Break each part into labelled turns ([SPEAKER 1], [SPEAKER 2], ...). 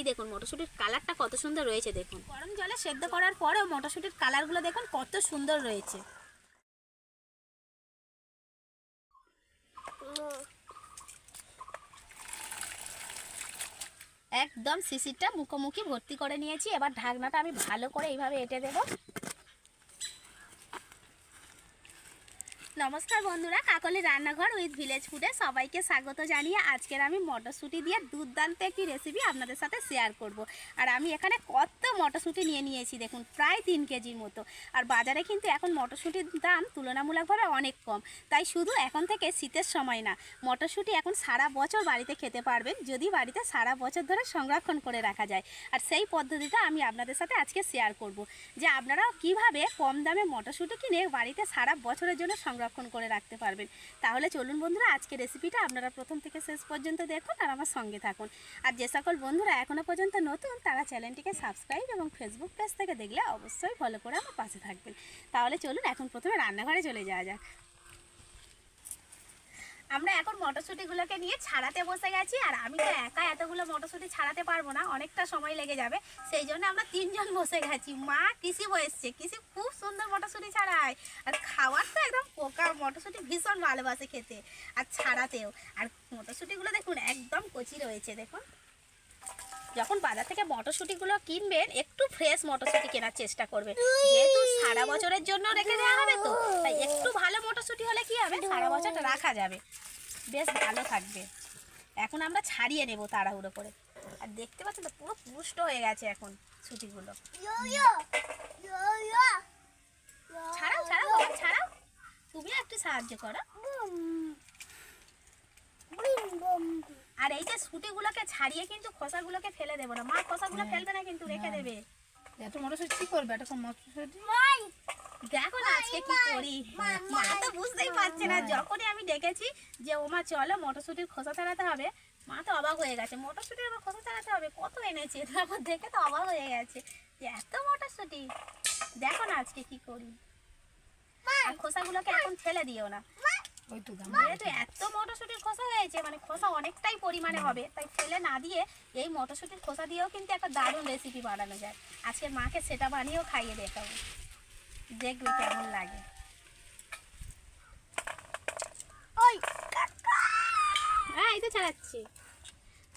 [SPEAKER 1] এই দেখুন, মটরশুঁটির কালারটা কত সুন্দর রয়েছে দেখুন। গরম জলে সেদ্ধ করার পরেও মটরশুঁটির কালারগুলো দেখুন, কত সুন্দর রয়েছে। একদম শিশিরটা মুখোমুখি ভর্তি করে নিয়েছি। এবার ঢাকনাটা আমি ভালো করে এইভাবে এঁটে দেবো। নমস্কার বন্ধুরা, কাকলি রান্নাঘর উইথ ভিলেজ ফুডে সবাইকে স্বাগত জানিয়ে আজকের আমি মটরশুঁটি দিয়ে দুর্দান্ত একটি রেসিপি আপনাদের সাথে শেয়ার করব। আর আমি এখানে কত মটরশুঁটি নিয়ে নিয়েছি দেখুন, প্রায় তিন কেজির মতো। আর বাজারে কিন্তু এখন মটরশুঁটির দাম তুলনামূলকভাবে অনেক কম। তাই শুধু এখন থেকে শীতের সময় না, মটরশুঁটি এখন সারা বছর বাড়িতে খেতে পারবেন, যদি বাড়িতে সারা বছর ধরে সংরক্ষণ করে রাখা যায়। আর সেই পদ্ধতিটা আমি আপনাদের সাথে আজকে শেয়ার করব। যে আপনারাও কীভাবে কম দামে মটরশুঁটি কিনে বাড়িতে সারা বছরের জন্য সংরক্ষণ করে রাখতে পারবেন। তাহলে চলুন বন্ধুরা আজকে রেসিপিটা আপনারা প্রথম থেকে শেষ পর্যন্ত দেখুন আর আমার সঙ্গে থাকুন। আর যে সকল বন্ধুরা এখনও পর্যন্ত নতুন, তারা চ্যানেলটিকে সাবস্ক্রাইব এবং ফেসবুক পেজ থেকে দেখলে অবশ্যই ফলো করে আমার পাশে থাকবেন। তাহলে চলুন, এখন প্রথমে রান্নাঘরে চলে যাওয়া যাক। আমরা এখন মটরশুঁটিগুলোকে নিয়ে ছাড়াতে বসে গেছি আর আমি তো একা এতগুলো মটরশুঁটি ছাড়াতে পারব না, অনেকটা সময় লেগে যাবে। সেই জন্য আমরা তিনজন বসে গেছি। মা কৃষি বসছে কৃষি খুব সুন্দর মটরশুঁটি ছাড়ায়। আর খাওয়ার তো একদম পোকা, মটরশুঁটি ভীষণ ভালোবাসে খেতে। আর ছাড়াতেও। আর মটরশুঁটিগুলো দেখুন, একদম কচি রয়েছে, দেখুন। যখন বাজার থেকে মটরশুঁটিগুলো কিনবেন একটু ফ্রেশ মটরশুঁটি কেনার চেষ্টা করবেন। যেহেতু সারা বছরের জন্য রেখে দেওয়া হবে তো তাই একটু ভালো মটরশুঁটি হলে কি হবে? সারা বছর রাখা যাবে। বেশ ভালো থাকবে। এখন আমরা ছাড়িয়ে নেব তাড়াহুড়ো করে। আর দেখতে পাচ্ছেন তো পুরো পুষ্ট হয়ে গেছে এখন ছুটিগুলো ছাড়াও ছাড়াও ছাড়াও। তুমিও একটু সাহায্য করো। আর এই যে সুটিগুলোকে ছাড়িয়ে কিন্তু খোসাগুলোকে ফেলে দেবো না। মা খোসাগুলো ফেলবে না কিন্তু রেখে দেবে।
[SPEAKER 2] এত মটরশুঁটি কি করবে? এত কম মটরশুঁটি
[SPEAKER 1] দেখো না আজকে কি করি। মা তো বুঝতেই পারছে না। যখনই আমি ডেকেছি যে ও মা চলো মটরশুঁটির খোসা ছাড়াতে হবে মা তো অবাক হয়ে গেছে। মটরশুঁটির আবার খোসা ছাড়াতে হবে? কত এনেছে? তারপর দেখে তো অবাক হয়ে গেছে যে এত মটরশুঁটি। দেখো না আজকে কি করি। আর খোসাগুলোকে এখন ফেলে দিও না।
[SPEAKER 2] ওই তো
[SPEAKER 1] যেহেতু এত মটরশুঁটির খোসা হয়েছে মানে খোসা অনেকটাই পরিমাণে হবে। তাই ফেলে না দিয়ে এই মটরশুঁটির খোসা দিয়েও কিন্তু একটা দারুণ রেসিপি বানানো যায়। আজকে মাকে সেটা বানিয়েও খাইয়ে দেখাবো। দেখবে কেমন লাগে। ওই হ্যাঁ এই তো ছাড়াচ্ছি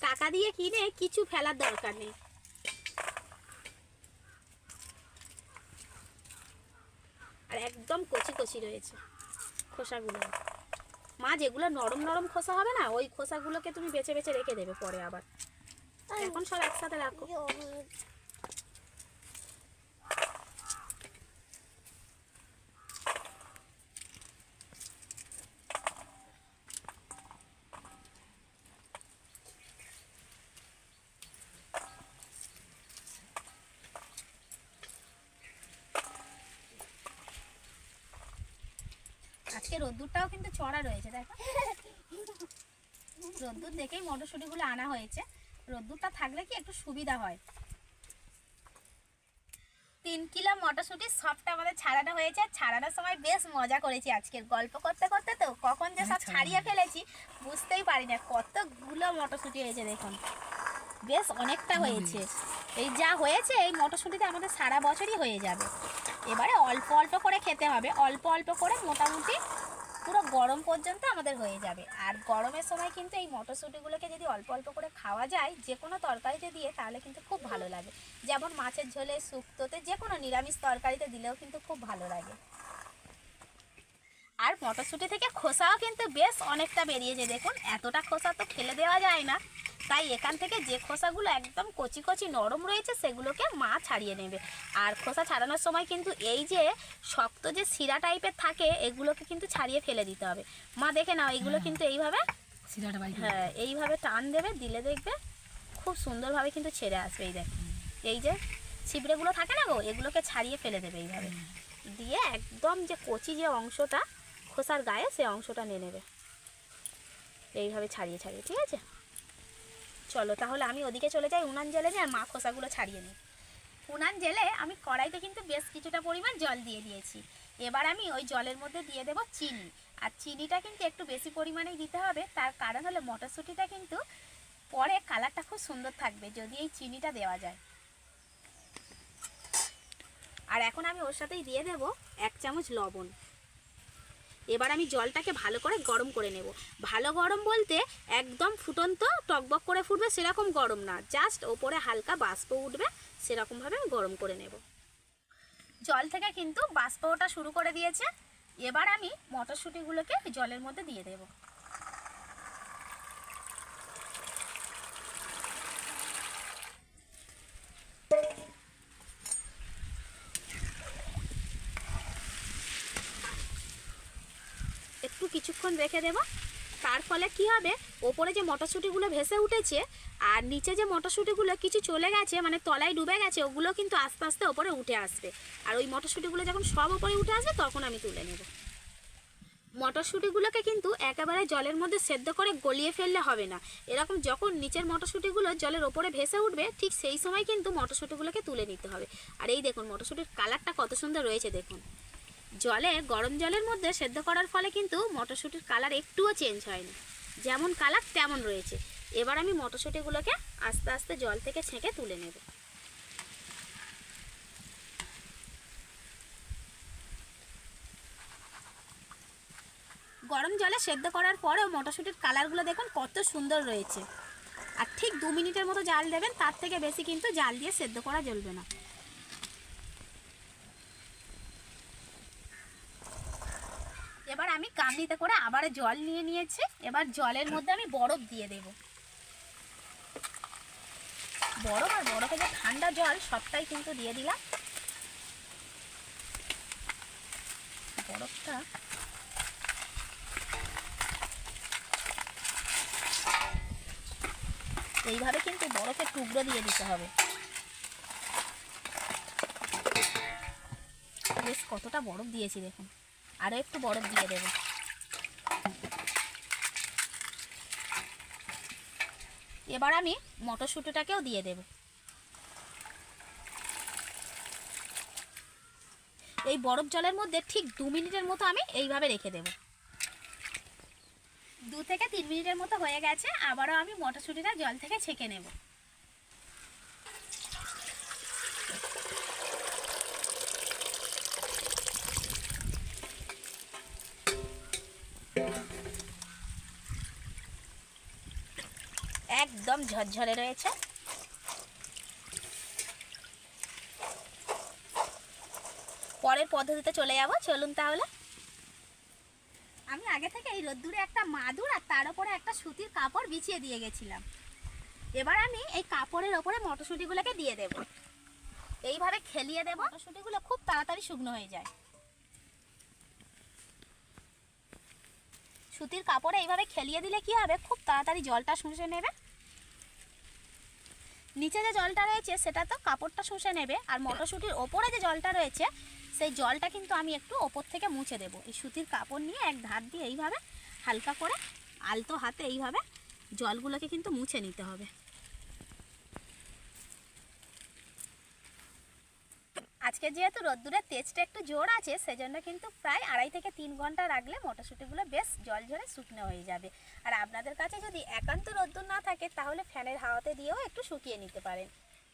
[SPEAKER 1] টাকা দিয়ে কিনে কিছু ফেলার দরকার নেই। আর একদম কচি কচি রয়েছে খোসাগুলো। মা যেগুলো নরম নরম খোসা হবে না ওই খোসাগুলোকে তুমি বেছে বেছে রেখে দেবে পরে আবার। এখন সব একসাথে রাখো। আজকে রোদ্দুরটাও কিন্তু চড়া রয়েছে দেখো। রোদ্দুর দেখেই মটরশুঁটিগুলো আনা হয়েছে। রোদ্দুরটা থাকলে কি একটু সুবিধা হয়? তিন কিলো মটরশুঁটি সবটা আমাদের ছাড়ানো হয়েছে। আর ছাড়ানোর সময় বেশ মজা করেছি আজকের গল্প করতে করতে তো। কখন যে সব ছাড়িয়ে ফেলেছি বুঝতেই পারি না। কতগুলো মটরশুঁটি হয়েছে দেখুন। বেশ অনেকটা হয়েছে। এই যা হয়েছে এই মটরশুঁটিতে আমাদের সারা বছরই হয়ে যাবে। এবারে অল্প অল্প করে খেতে হবে। অল্প অল্প করে মোটামুটি পুরো গরম পর্যন্ত আমাদের হয়ে যাবে। আর গরমের সময় কিন্তু এই মটরশুঁটিগুলোকে যদি অল্প অল্প করে খাওয়া যায় যে কোনো তরকারিতে দিয়ে তাহলে কিন্তু খুব ভালো লাগে। যেমন মাছের ঝোলে, শুক্তোতে যে কোনো নিরামিষ তরকারিতে দিলেও কিন্তু খুব ভালো লাগে। আর মটরশুঁটি থেকে খোসাও কিন্তু বেশ অনেকটা বেরিয়েছে। দেখুন, এতটা খোসা তো খেলে দেওয়া যায় না। তাই এখান থেকে যে খোসাগুলো একদম কচি কচি নরম রয়েছে সেগুলোকে মা ছাড়িয়ে নেবে। আর খোসা ছাড়ানোর সময় কিন্তু এই যে শক্ত যে শিরা টাইপের থাকে এগুলোকে কিন্তু ছাড়িয়ে ফেলে দিতে হবে। মা দেখে নাও এগুলো কিন্তু এইভাবে হ্যাঁ এইভাবে টান দেবে দিলে দেখবে খুব সুন্দরভাবে কিন্তু ছেড়ে আসবে এই দেখ। এই যে ছিবড়েগুলো থাকে না গো এগুলোকে ছাড়িয়ে ফেলে দেবে এইভাবে। দিয়ে একদম যে কচি যে অংশটা খোসার গায়ে সে অংশটা নিয়ে নেবে। এইভাবে ছাড়িয়ে ছাড়িয়ে ঠিক আছে? চলো, তাহলে আমি ওদিকে চলে যাই, উনান জেলে নিয়ে আর মা খোসাগুলো ছাড়িয়ে নিই। উনান জেলে আমি কড়াইতে কিন্তু বেশ কিছুটা পরিমাণ জল দিয়ে দিয়েছি। এবার আমি ওই জলের মধ্যে দিয়ে দেবো চিনি। আর চিনিটা কিন্তু একটু বেশি পরিমাণেই দিতে হবে, তার কারণ হলো মটরশুঁটিটা কিন্তু পরে কালারটা খুব সুন্দর থাকবে যদি এই চিনিটা দেওয়া যায়। আর এখন আমি ওর সাথেই দিয়ে দেব এক চামচ লবণ। এবার আমি জলটাকে ভালো করে গরম করে নেব। ভালো গরম বলতে একদম ফুটন্ত টকবক করে ফুটবে সেরকম গরম না, জাস্ট ওপরে হালকা বাষ্প উঠবে, সেরকমভাবে আমি গরম করে নেব। জল থেকে কিন্তু বাষ্পটা শুরু করে দিয়েছে। এবার আমি মটরশুঁটিগুলোকে জলের মধ্যে দিয়ে দেব একটু কিছুক্ষণ রেখে দেব। তার ফলে কি হবে? ওপরে যে মটরশুঁটিগুলো ভেসে উঠেছে আর নিচে যে মটরশুঁটিগুলো কিছু চলে গেছে মানে তলায় ডুবে গেছে, ওগুলো কিন্তু আস্তে আস্তে ওপরে উঠে আসবে। আর ওই মটরশুঁটিগুলো যখন সব ওপরে উঠে আসবে, তখন আমি তুলে নেব। মটরশুঁটিগুলোকে কিন্তু একেবারে জলের মধ্যে সেদ্ধ করে গলিয়ে ফেললে হবে না। এরকম যখন নিচের মটরশুঁটিগুলো জলের ওপরে ভেসে উঠবে, ঠিক সেই সময় কিন্তু মটরশুঁটিগুলোকে তুলে নিতে হবে। আর এই দেখুন, মটরশুঁটির কালারটা কত সুন্দর রয়েছে, দেখুন। জলে, গরম জলের মধ্যে সেদ্ধ করার ফলে কিন্তু মটরশুঁটির কালার একটুও চেঞ্জ হয়নি। যেমন কালার তেমন রয়েছে। এবার আমি মটরশুঁটিগুলোকে আস্তে আস্তে জল থেকে ছেঁকে তুলে নেব। গরম জলে সেদ্ধ করার পরেও মটরশুঁটির কালারগুলো দেখুন কত সুন্দর রয়েছে। আর ঠিক দু মিনিটের মতো জাল দেবেন, তার থেকে বেশি কিন্তু জাল দিয়ে সেদ্ধ করা জ্বলবে না এবার আমি কামড়িতে করে আবার জল নিয়ে নিয়েছি। এবার জলের মধ্যে আমি বরফ দিয়ে দেব। বরফ আর বরফে যে ঠান্ডা জল, সবটাই কিন্তু দিয়ে দিলাম। বরফটা এইভাবে কিন্তু বরফের টুকরো দিয়ে দিতে হবে। বেশ কতটা বরফ দিয়েছি দেখুন। আরও একটু বরফ দিয়ে দেবো। এবার আমি মটরশুঁটিটাকেও দিয়ে দেব। এই বরফ জলের মধ্যে ঠিক দু মিনিটের মতো আমি এইভাবে রেখে দেব। দু থেকে তিন মিনিটের মতো হয়ে গেছে, আবারও আমি মটরশুঁটিটা জল থেকে ছেঁকে নেব একদম ঝরঝরে রয়েছে। পরের পদ্ধতিতে চলে যাব, চলুন তাহলে। আমি আগে থেকে এই রোদ্দুরে একটা মাদুর আর তার উপরে একটা সুতির কাপড় বিছিয়ে দিয়ে গেছিলাম। এবার আমি এই কাপড়ের ওপরে মটরশুঁটিগুলোকে দিয়ে দেব। এইভাবে খেলিয়ে দেব, মটরশুঁটিগুলো খুব তাড়াতাড়ি শুকনো হয়ে যায়। সুতির কাপড়ে এইভাবে খেলিয়ে দিলে কি হবে? খুব তাড়াতাড়ি জলটা শুষে নেবে। নিচে যে জলটা রয়েছে, সেটা তো কাপড়টা শুষে নেবে। আর মটরশুঁটির ওপরে যে জলটা রয়েছে, সেই জলটা কিন্তু আমি একটু ওপর থেকে মুছে দেব। এই সুতির কাপড় নিয়ে এক ধার দিয়ে এইভাবে হালকা করে আলতো হাতে এইভাবে জলগুলোকে কিন্তু মুছে নিতে হবে। আজকে যেহেতু রোদ্দুরের তেজটা একটু জোর আছে, সেজন্য কিন্তু প্রায় আড়াই থেকে তিন ঘণ্টা রাখলে মটরশুঁটিগুলো বেশ জল ঝরে শুকনো হয়ে যাবে। আর আপনাদের কাছে যদি একান্ত রোদ্দুর না থাকে, তাহলে ফ্যানের হাওয়াতে দিয়েও একটু শুকিয়ে নিতে পারেন।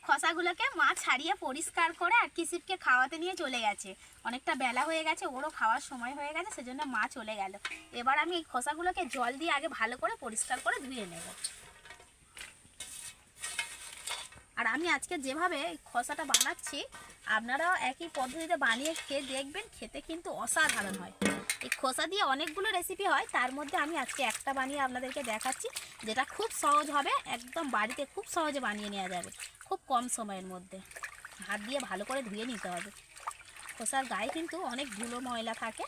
[SPEAKER 1] খসাগুলোকে মা ছাড়িয়ে পরিষ্কার করে আর কিসিপকে খাওয়াতে নিয়ে চলে গেছে। অনেকটা বেলা হয়ে গেছে, ওরও খাওয়ার সময় হয়ে গেছে, সেজন্য মা চলে গেল। এবার আমি এই খোসাগুলোকে জল দিয়ে আগে ভালো করে পরিষ্কার করে ধুয়ে নেব। আর আমি আজকে যেভাবে খসাটা বানাচ্ছি, আপনারাও একই পদ্ধতিতে বানিয়ে খেয়ে দেখবেন, খেতে কিন্তু অসাধারণ হয়। এই খোসা দিয়ে অনেকগুলো রেসিপি হয়, তার মধ্যে আমি আজকে একটা বানিয়ে আপনাদেরকে দেখাচ্ছি, যেটা খুব সহজ হবে, একদম বাড়িতে খুব সহজে বানিয়ে নেওয়া যাবে, খুব কম সময়ের মধ্যে। হাত দিয়ে ভালো করে ধুয়ে নিতে হবে। খোসার গায়ে কিন্তু অনেক ধুলো ময়লা থাকে।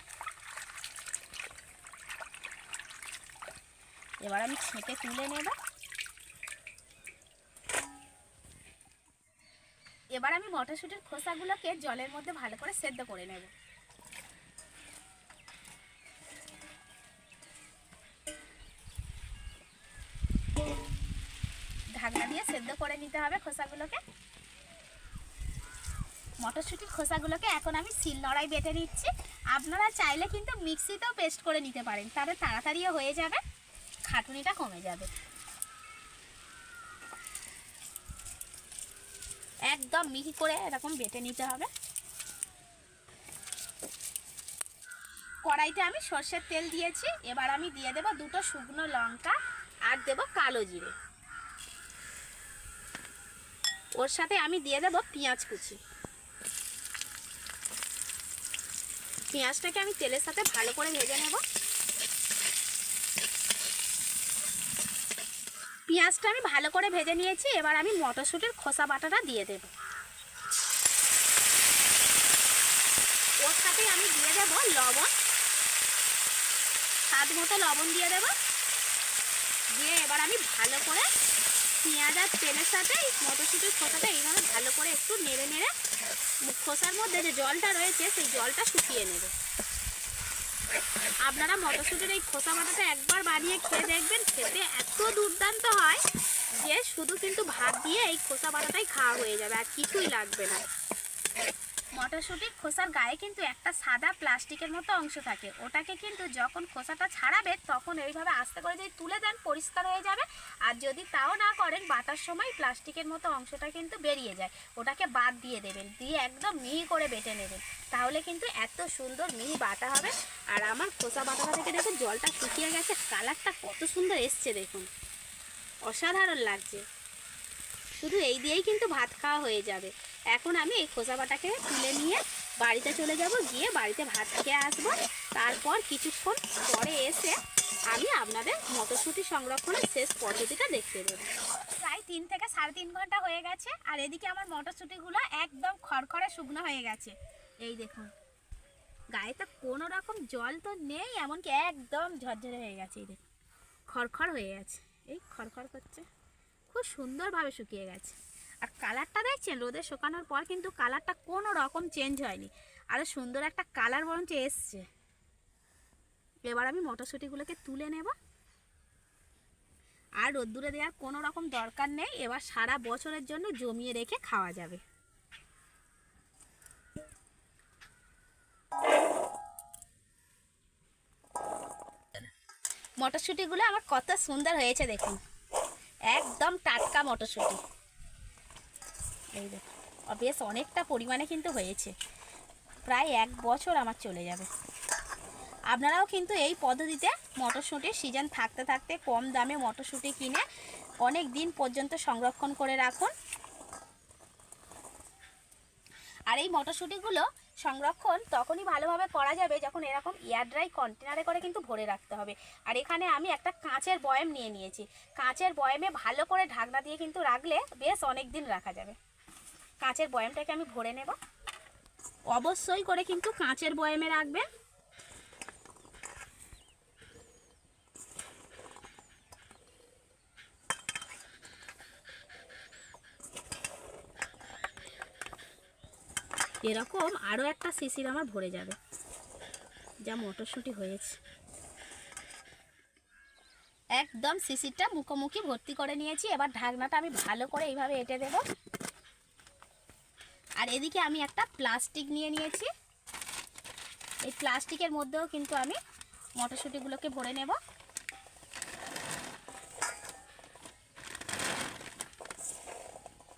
[SPEAKER 1] এবার আমি ছেঁকে তুলে নেব। এবার আমি মটরশুঁটির খোসাগুলোকে জলের মধ্যে ভালো করে সেদ্ধ করে নেব। ঢাকনা দিয়ে সেদ্ধ করে নিতে হবে খোসাগুলোকে। মটরশুঁটির খোসাগুলোকে এখন আমি শিল নড়াই বেটে নিচ্ছি। আপনারা চাইলে কিন্তু মিক্সিতেও পেস্ট করে নিতে পারেন তাহলে তাড়াতাড়িও হয়ে যাবে, খাটুনিটা কমে যাবে। একদম মিহি করে এরকম বেটে নিতে হবে। কড়াইতে আমি সর্ষের তেল দিয়েছি, এবার আমি দিয়ে দেব দুটো শুকনো লঙ্কা আর দেব কালো জিরে। ওর সাথে আমি দিয়ে দেব পেঁয়াজ কুচি। পেঁয়াজটাকে আমি তেলের সাথে ভালো করে ভেজে নেব। পেঁয়াজটা আমি ভালো করে ভেজে নিয়েছি, এবার আমি মটরশুঁটির খোসা বাটাটা দিয়ে দেব ওর সাথে আমি দিয়ে দেব লবণ। স্বাদ মতো লবণ দিয়ে দেব। দিয়ে এবার আমি ভালো করে পেঁয়াজ আর তেলের সাথে মটরশুঁটির খোসাটা এইভাবে ভালো করে একটু নেড়ে নেড়ে খোসার মধ্যে যে জলটা রয়েছে, সেই জলটা শুকিয়ে নেব। আপনারা মটরশুঁটির এই খোসা বাটাটা একবার বানিয়ে খেয়ে দেখবেন, খেতে এত দুর্দান্ত হয় যে শুধু কিন্তু ভাত দিয়ে এই খোসা বাটাটাই খাওয়া হয়ে যাবে, আর কিছুই লাগবে না। মটরশুঁটির খোসার গায়ে কিন্তু একটা সাদা প্লাস্টিকের মতো অংশ থাকে। ওটাকে কিন্তু যখন খোসাটা ছাড়াবে, তখন এইভাবে আস্তে করে যদি তুলে দেন, পরিষ্কার হয়ে যাবে। আর যদি তাও না করেন, বাটার সময় প্লাস্টিকের মতো অংশটা কিন্তু বেরিয়ে যায়। ওটাকে বাদ দিয়ে দেবেন, দিয়ে একদম মিহি করে বেটে নেবেন। তাহলে কিন্তু এত সুন্দর মিহি বাটা হবে। আর আমার খোসা বাটাটা থেকে দেখুন, জলটা শুকিয়ে গেছে। কালারটা কত সুন্দর এসছে দেখুন। অসাধারণ লাগছে। শুধু এই দিয়েই কিন্তু ভাত খাওয়া হয়ে যাবে। এখন আমি এই খোসা বাটাকে তুলে নিয়ে বাড়িতে চলে যাব, গিয়ে বাড়িতে ভাত খেয়ে আসব। তারপর কিছুক্ষণ পরে এসে আমি আপনাদের মটরশুঁটি সংরক্ষণের শেষ পদ্ধতিটা দেখতে দেবো। প্রায় তিন থেকে সাড়ে তিন ঘণ্টা হয়ে গেছে, আর এদিকে আমার মটরশুঁটিগুলো একদম খড়খড়ে শুকনো হয়ে গেছে। এই দেখুন, গায়ে তো কোনো রকম জল তো নেই, এমনকি একদম ঝরঝরে হয়ে গেছে, এই দেখুন। খড়খড় হয়ে গেছে, এই খড়খড় করছে, খুব সুন্দরভাবে শুকিয়ে গেছে। আর কালারটা দেখছেন? রোদে শুকানোর পর কিন্তু কালারটা কোনো রকম চেঞ্জ হয়নি। আরও সুন্দর একটা কালার বরঞ্চ এসছে। এবার আমি মটরশুঁটিগুলোকে তুলে নেব। আর রোদ্দুরে দেওয়ার কোনো রকম দরকার নেই। এবার সারা বছরের জন্য জমিয়ে রেখে খাওয়া যাবে। মটরশুঁটিগুলো আমার কত সুন্দর হয়েছে দেখুন। একদম টাটকা মটরশুঁটি। এই আর বেশ অনেকটা পরিমাণে কিন্তু হয়েছে। প্রায় এক বছর আমার চলে যাবে। আপনারাও কিন্তু এই পদ্ধতিতে মটরশুঁটির সিজন থাকতে থাকতে কম দামে মটরশুঁটি কিনে অনেক দিন পর্যন্ত সংরক্ষণ করে রাখুন। আর এই মটরশুঁটিগুলো সংরক্ষণ তখনই ভালোভাবে করা যাবে যখন এরকম এয়ার ড্রাই কন্টেনারে করে কিন্তু ভরে রাখতে হবে। আর এখানে আমি একটা কাঁচের বয়াম নিয়ে নিয়েছি। কাঁচের বয়ামে ভালো করে ঢাকনা দিয়ে কিন্তু রাখলে বেশ অনেক দিন রাখা যাবে। কাঁচের বয়ামটাকে আমি ভরে নেব। অবশ্যই করে কিন্তু কাঁচের বয়ামে রাখবেন। এরকম আরও একটা শিশির আমার ভরে যাবে। যা মটরশুঁটি হয়েছে। একদম শিশিরটা মুখোমুখি ভর্তি করে নিয়েছি। এবার ঢাকনাটা আমি ভালো করে এইভাবে এঁটে দেব। আর এদিকে আমি একটা প্লাস্টিক নিয়ে নিয়েছি। এই প্লাস্টিকের মধ্যেও কিন্তু আমি মটরশুঁটিগুলোকে ভরে নেব।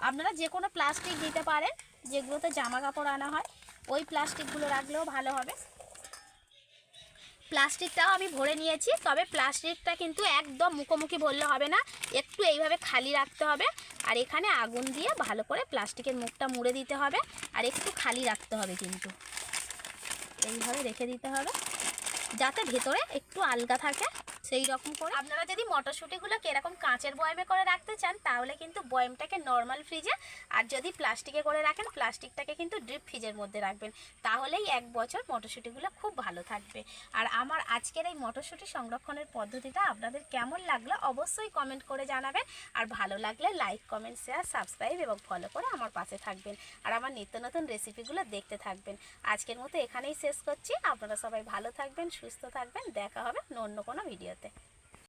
[SPEAKER 1] আপনারা যে কোনো প্লাস্টিক দিতে পারেন, যেগুলোতে জামা কাপড় আনা হয়, ওই প্লাস্টিকগুলো রাখলেও ভালো হবে। প্লাস্টিকটাও আমি ভরে নিয়েছি, তবে প্লাস্টিকটা কিন্তু একদম মুখোমুখি ভরলে হবে না, একটু এইভাবে খালি রাখতে হবে, আর এখানে আগুন দিয়ে ভালো করে প্লাস্টিকের মুখটা মুড়ে দিতে হবে, আর একটু খালি রাখতে হবে কিন্তু। এইভাবে রেখে দিতে হবে, যাতে ভেতরে একটু আলগা থাকে সেই রকম করে। আপনারা যদি মটরশুঁটিগুলোকে এরকম কাঁচের বয়ামে করে রাখতে চান, তাহলে কিন্তু বয়ামটাকে নর্মাল ফ্রিজে আর যদি প্লাস্টিকে করে রাখেন প্লাস্টিকটাকে কিন্তু ড্রিপ ফ্রিজের মধ্যে রাখবেন। তাহলেই এক বছর মটরশুঁটিগুলো খুব ভালো থাকবে। আর আমার আজকের এই মটরশুঁটি সংরক্ষণের পদ্ধতিটা আপনাদের কেমন লাগল অবশ্যই কমেন্ট করে জানাবেন। আর ভালো লাগলে লাইক কমেন্ট শেয়ার সাবস্ক্রাইব এবং ফলো করে আমার পাশে থাকবেন। আর আমার নিত্য নতুন রেসিপিগুলো দেখতে থাকবেন। আজকের মতো এখানেই শেষ করছি। আপনারা সবাই ভালো থাকবেন, সুস্থ থাকবেন। দেখা হবে অন্য কোনো cuídate.